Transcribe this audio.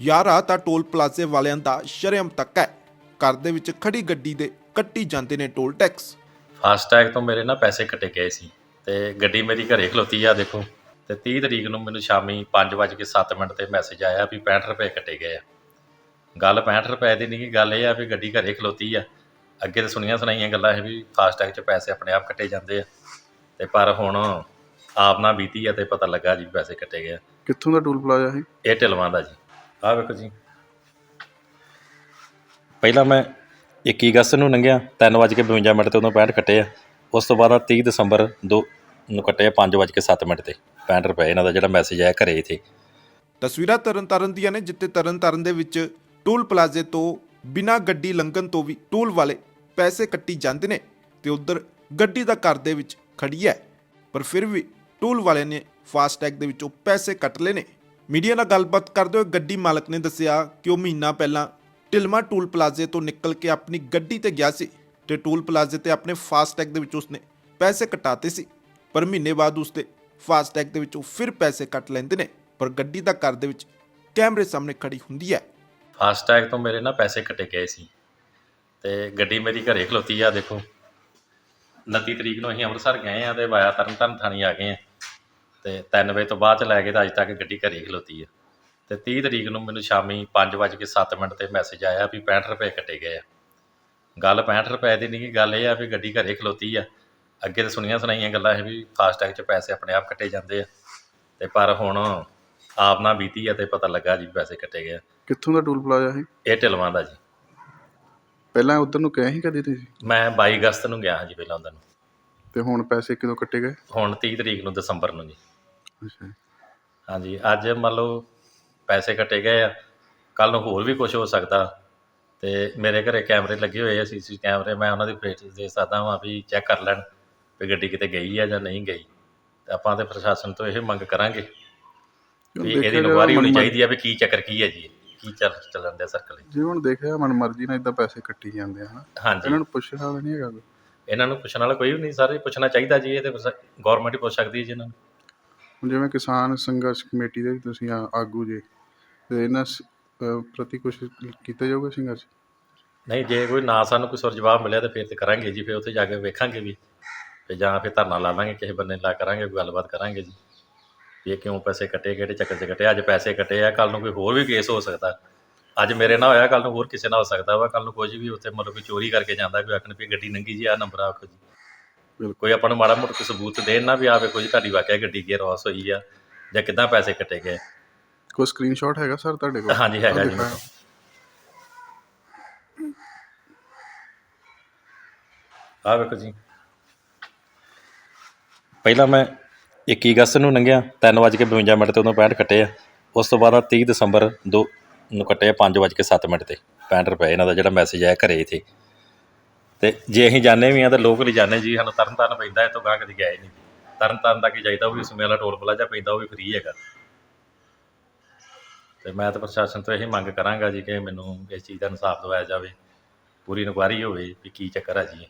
ਯਾਰਾ ਤਾਂ ਟੋਲ ਪਲਾਜ਼ੇ ਵਾਲਿਆਂ ਦਾ ਸ਼ਰਮ ਤੱਕ ਹੈ। ਘਰ ਦੇ ਵਿੱਚ ਖੜੀ ਗੱਡੀ ਦੇ ਕੱਟੀ ਜਾਂਦੇ ਨੇ ਟੋਲ ਟੈਕਸ। ਫਾਸਟੈਗ ਤੋਂ ਮੇਰੇ ਨਾ ਪੈਸੇ ਕੱਟੇ ਗਏ ਸੀ ਤੇ ਗੱਡੀ ਮੇਰੀ ਘਰੇ ਖਲੋਤੀ ਆ ਦੇਖੋ। ਤੇ 30 ਤਰੀਕ ਨੂੰ ਮੈਨੂੰ ਸ਼ਾਮੀ 5:07 ਮਿੰਟ ਤੇ ਮੈਸੇਜ ਆਇਆ ਵੀ 65 ਰੁਪਏ ਕੱਟੇ ਗਏ ਆ। ਗੱਲ 65 ਰੁਪਏ ਦੀ ਨਹੀਂ ਗੱਲ ਇਹ ਆ ਵੀ ਗੱਡੀ ਘਰੇ ਖਲੋਤੀ ਆ। ਅੱਗੇ ਤਾਂ ਸੁਣੀਆਂ ਸੁਣਾਈਆਂ ਗੱਲਾਂ ਇਹ ਵੀ ਫਾਸਟੈਗ 'ਚ ਪੈਸੇ ਆਪਣੇ ਆਪ ਕੱਟੇ ਜਾਂਦੇ ਆ। ਤੇ ਪਰ ਹੁਣ ਆਪ ਨਾ ਬੀਤੀ ਆ ਤੇ ਪਤਾ ਲੱਗਾ ਜੀ ਪੈਸੇ ਕੱਟੇ ਗਏ ਆ। ਕਿੱਥੋਂ ਦਾ ਟੂਲ ਪਲਾਜ਼ਾ ਹੈ ਇਹ ਢਿਲਵਾਂ ਦਾ ਜੀ। ਆਹ ਵੇਖੋ ਜੀ। ਪਹਿਲਾਂ ਮੈਂ 21 ਅਗਸਤ ਨੂੰ ਲੰਘਿਆ 3:52 ਮਿੰਟ ਤੇ ਉਦੋਂ 65 ਕੱਟੇ ਆ। ਉਸ ਤੋਂ ਬਾਅਦ ਆ 30 ਦਸੰਬਰ ਦੋ ਨੂੰ ਕੱਟੇ ਆ 5:07 ਮਿੰਟ ਤੇ 65 ਰੁਪਏ ਇਹਨਾਂ ਦਾ ਜਿਹੜਾ ਮੈਸੇਜ ਆਇਆ ਘਰੇ ਇਥੇ। ਤਸਵੀਰਾਂ ਤਰਨਤਾਰਨ ਦੀਆਂ ਨੇ, ਜਿੱਥੇ ਤਰਨਤਾਰਨ ਦੇ ਵਿੱਚ ਟੂਲ ਪਲਾਜ਼ੇ ਤੋਂ ਬਿਨਾਂ ਗੱਡੀ ਲੰਘਣ ਤੋਂ ਵੀ ਟੂਲ ਵਾਲੇ ਪੈਸੇ ਕੱਟੀ ਜਾਂਦੇ ਨੇ ਤੇ ਉਧਰ ਗੱਡੀ ਦਾ ਘਰ ਦੇ ਵਿੱਚ ਖੜੀ ਹੈ। ਪਰ ਫਿਰ ਵੀ ਟੂਲ ਵਾਲੇ ਨੇ ਫਾਸਟੈਗ ਦੇ ਵਿੱਚੋਂ ਪੈਸੇ ਕੱਟ ਲਏ ਨੇ। ਮੀਡੀਆ ਨਾਲ ਗੱਲਬਾਤ ਕਰਦੇ ਹੋਏ ਗੱਡੀ ਮਾਲਕ ਨੇ ਦੱਸਿਆ ਕਿ ਉਹ ਮਹੀਨਾ ਪਹਿਲਾਂ ਢਿਲਮਾ ਟੂਲ ਪਲਾਜ਼ੇ ਤੋਂ ਨਿਕਲ ਕੇ ਆਪਣੀ ਗੱਡੀ ਤੇ ਗਿਆ ਸੀ ਤੇ ਟੂਲ ਪਲਾਜ਼ੇ ਤੇ ਆਪਣੇ ਫਾਸਟੈਗ ਦੇ ਵਿੱਚ ਉਸਨੇ ਪੈਸੇ ਕਟਾਤੇ ਸੀ, ਪਰ ਮਹੀਨੇ ਬਾਅਦ ਉਸਦੇ ਫਾਸਟੈਗ ਦੇ ਵਿੱਚੋਂ ਫਿਰ ਪੈਸੇ ਕੱਟ ਲੈਂਦੇ ਨੇ, ਪਰ ਗੱਡੀ ਦਾ ਘਰ ਦੇ ਵਿੱਚ ਕੈਮਰੇ ਸਾਹਮਣੇ ਖੜੀ ਹੁੰਦੀ ਹੈ। ਫਾਸਟੈਗ ਤੋਂ ਮੇਰੇ ਨਾ ਪੈਸੇ ਕੱਟੇ ਗਏ ਸੀ ਤੇ ਗੱਡੀ ਮੇਰੀ ਘਰੇ ਖਲੋਤੀ ਆ, ਦੇਖੋ। 29 ਤਰੀਕ ਨੂੰ ਅਸੀਂ ਅੰਮ੍ਰਿਤਸਰ ਗਏ ਆ ਤੇ ਵਾਇਆ ਤਰਨਤਾਰਨ ਥਾਣੀ ਆ ਗਏ ਆ। ਤੇ 3 ਵਜੇ ਤੋਂ ਬਾਅਦ ਚ ਲੈ ਕੇ ਤਾਂ ਅੱਜ ਤੱਕ ਗੱਡੀ ਘਰੇ ਖਲੋਤੀ ਆ। ਤੇ 30 ਤਰੀਕ ਨੂੰ ਮੈਨੂੰ ਸ਼ਾਮੀ 5:07 ਮਿੰਟ ਤੇ ਮੈਸੇਜ ਆਇਆ ਵੀ 65 ਰੁਪਏ ਕੱਟੇ ਗਏ ਆ। ਗੱਲ 65 ਰੁਪਏ ਦੀ ਨਹੀਂ ਗੱਲ ਇਹ ਆ ਵੀ ਗੱਡੀ ਘਰੇ ਖਲੋਤੀ ਆ। ਅੱਗੇ ਤਾਂ ਸੁਣੀਆਂ ਸੁਣਾਈਆਂ ਗੱਲਾਂ ਇਹ ਵੀ ਫਾਸਟੈਗ 'ਚ ਪੈਸੇ ਆਪਣੇ ਆਪ ਕੱਟੇ ਜਾਂਦੇ ਆ। ਤੇ ਪਰ ਹੁਣ ਆਪ ਨਾ ਬੀਤੀ ਆ ਤੇ ਪਤਾ ਲੱਗਾ ਜੀ ਪੈਸੇ ਕੱਟੇ ਗਏ ਆ। ਕਿੱਥੋਂ ਦਾ ਟੂਲ ਪਲਾਜ਼ਾ ਹੈ ਇਹ ਢਿਲਵਾਂ ਦਾ ਜੀ। ਪਹਿਲਾਂ ਉਧਰ ਨੂੰ ਗਏ ਸੀ ਕਦੀ ਤੁਸੀਂ? ਮੈਂ 22 ਅਗਸਤ ਨੂੰ ਗਿਆ ਹਾਂ ਜੀ ਪਹਿਲਾਂ ਉਹਨਾਂ ਨੂੰ। ਤੇ ਹੁਣ ਪੈਸੇ ਕਿਦੋਂ ਕੱਟੇ ਗਏ? ਹੁਣ 30 ਤਰੀਕ ਨੂੰ ਦਸੰਬਰ ਨੂੰ ਜੀ। ਅੱਛਾ। ਹਾਂਜੀ ਅੱਜ ਮੰਨ ਲਓ ਪੈਸੇ ਕੱਟੇ ਗਏ ਆ। ਕੱਲ ਨੂੰ ਹੋਰ ਵੀ ਕੁਝ ਹੋ ਸਕਦਾ। ਤੇ ਮੇਰੇ ਘਰੇ ਕੈਮਰੇ ਲੱਗੇ ਹੋਏ ਆ ਸੀਸੀ ਕੈਮਰੇ। ਮੈਂ ਉਹਨਾਂ ਦੀ ਫੇਟ ਦੇ ਸਕਦਾ ਹਾਂ ਵੀ ਚੈੱਕ ਕਰ ਲੈਣ ਵੀ ਗੱਡੀ ਕਿਤੇ ਗਈ ਆ ਜਾਂ ਨਹੀਂ ਗਈ। ਤੇ ਆਪਾਂ ਤੇ ਪ੍ਰਸ਼ਾਸਨ ਤੋਂ ਇਹ ਮੰਗ ਕਰਾਂਗੇ ਵੀ ਇਹਦੀ ਜਾਵੇ ਇਨਕੁਆਇਰੀ ਹੋਣੀ ਚਾਹੀਦੀ ਆ ਵੀ ਕੀ ਚੱਕਰ ਕੀ ਹੈ ਜੀ ਕੀ ਚੱਲ ਚੱਲਣ ਦਿਆ ਸਰਕਲ ਜੇ ਹੁਣ ਦੇਖਿਆ ਮਨਮਰਜ਼ੀ ਨਾਲ ਇਦਾਂ ਪੈਸੇ ਕੱਟੀ ਜਾਂਦੇ ਆ ਹਨਾ? ਇਹਨਾਂ ਨੂੰ ਪੁੱਛਣ ਵਾਲਾ ਨਹੀਂ ਹੈਗਾ। ਇਹਨਾਂ ਨੂੰ ਪੁੱਛਣ ਵਾਲਾ ਕੋਈ ਵੀ ਨਹੀਂ ਸਾਰੇ ਪੁੱਛਣਾ ਚਾਹੀਦਾ ਜੀ ਇਹ ਤੇ ਗਵਰਨਮੈਂਟ ਹੀ ਪੁੱਛ ਸਕਦੀ ਹੈ ਜੀ ਇਹਨਾਂ ਨੂੰ। ਹੁਣ ਜਿਵੇਂ ਕਿਸਾਨ ਸੰਘਰਸ਼ ਕਮੇਟੀ ਦੇ ਵੀ ਤੁਸੀਂ ਆ- ਆਗੂ ਜੇ, ਤੇ ਇਹਨਾਂ ਸ- ਅਹ ਪ੍ਰਤੀ ਕੁਛ ਕੀਤਾ ਜਾਊਗਾ ਸੰਘਰਸ਼? ਨਹੀਂ, ਜੇ ਕੋਈ ਨਾ ਸਾਨੂੰ ਕੋਈ ਸੁਰ ਜਵਾਬ ਮਿਲਿਆ ਤਾਂ ਫਿਰ ਤੇ ਕਰਾਂਗੇ ਜੀ, ਫਿਰ ਉੱਥੇ ਜਾ ਕੇ ਵੇਖਾਂਗੇ ਵੀ। ਤੇ ਜਾਂ ਫਿਰ ਧਰਨਾ ਲਾ ਲਾਂਗੇ, ਕਿਸੇ ਬੰਨੇ ਲਾ ਕਰਾਂਗੇ, ਕੋਈ ਗੱਲਬਾਤ ਕਰਾਂਗੇ ਜੀ। ਵੀ ਇਹ ਕਿਉਂ ਪੈਸੇ ਕੱਟੇ, ਕਿਹੜੇ ਚੱਕਰ 'ਚ ਕੱਟੇ? ਅੱਜ ਪੈਸੇ ਕੱਟੇ ਆ ਕੱਲ ਨੂੰ ਕੋਈ ਹੋਰ ਵੀ ਕੇਸ ਹੋ ਸਕਦਾ। ਅੱਜ ਮੇਰੇ ਨਾਲ ਹੋਇਆ ਕੱਲ ਨੂੰ ਹੋਰ ਕਿਸੇ ਨਾਲ ਹੋ ਸਕਦਾ ਵਾ ਕੱਲ ਨੂੰ ਕੁਝ ਵੀ ਉੱਥੇ ਮਤਲਬ ਕੋਈ ਚੋਰੀ ਕਰਕੇ ਜਾਂਦਾ, ਕੋਈ ਆਖਣ ਵੀ ਗੱਡੀ ਨੰਗੀ ਜੀ ਆ ਨੰਬਰ ਆਖੋ ਜੀ। ਕੋਈ ਆਪਾਂ ਨੂੰ ਮਾੜਾ ਮੋਟਾ ਕੋਈ ਸਬੂਤ ਦੇਣ ਨਾ ਵੀ ਆ ਵੇਖੋ ਜੀ ਤੁਹਾਡੀ ਵਾਕਿਆ ਗੱਡੀ ਗੇਅਰ ਹਾਊਸ ਹੋਈ ਆ ਜਾਂ ਕਿੱਦਾਂ ਪੈਸੇ ਕੱਟੇ ਗਏ? ਕੋਈ ਸਕਰੀਨਸ਼ਾਟ ਹੈਗਾ ਸਰ ਤੁਹਾਡੇ ਕੋਲ? ਹਾਂਜੀ ਹੈਗਾ ਜੀ। ਆਹ ਮੇਰੇ ਕੋਲ। ਆਹ ਵੇਖੋ ਜੀ। ਪਹਿਲਾਂ ਮੈਂ 21 ਅਗਸਤ ਨੂੰ ਲੰਘਿਆ 3:52 ਮਿੰਟ ਤੇ ਉਦੋਂ 65 ਕੱਟੇ ਆ। ਉਸ ਤੋਂ ਬਾਅਦ ਆ 30 ਦਸੰਬਰ ਦੋ ਨੂੰ ਕੱਟੇ ਆ 5:07 ਮਿੰਟ ਤੇ। 65 ਰੁਪਏ ਇਹਨਾਂ ਦਾ ਜਿਹੜਾ ਮੈਸੇਜ ਆਇਆ ਘਰੇ ਇਥੇ। ਤੇ ਜੇ ਅਸੀਂ ਜਾਣੇ ਵੀ ਆ ਤਾਂ ਲੋਕਲ ਹੀ ਜਾਣੇ ਜੀ, ਸਾਨੂੰ ਤਰਨ ਤਾਰਨ ਪੈਂਦਾ ਇਹ ਤੋਂ ਗਾਂ ਕਦੀ ਗਏ ਹੀ ਨਹੀਂ। ਤਰਨ ਤਾਰਨ ਤੱਕ ਹੀ ਜਾਈਦਾ, ਉਹ ਵੀ ਸਮੇਂ ਵਾਲਾ ਟੋਲ ਪਲਾਜ਼ਾ ਪੈਂਦਾ, ਉਹ ਵੀ ਫ੍ਰੀ ਹੈਗਾ। ਤੇ ਮੈਂ ਤਾਂ ਪ੍ਰਸ਼ਾਸਨ ਤੋਂ ਇਹ ਮੰਗ ਕਰਾਂਗਾ ਜੀ ਕਿ ਮੈਨੂੰ ਇਸ ਚੀਜ਼ ਦਾ ਇਨਸਾਫ ਦਿਵਾਇਆ ਜਾਵੇ, ਪੂਰੀ ਇਨਕੁਆਇਰੀ ਹੋਵੇ ਵੀ ਕੀ ਚੱਕਰ ਹੈ ਜੀ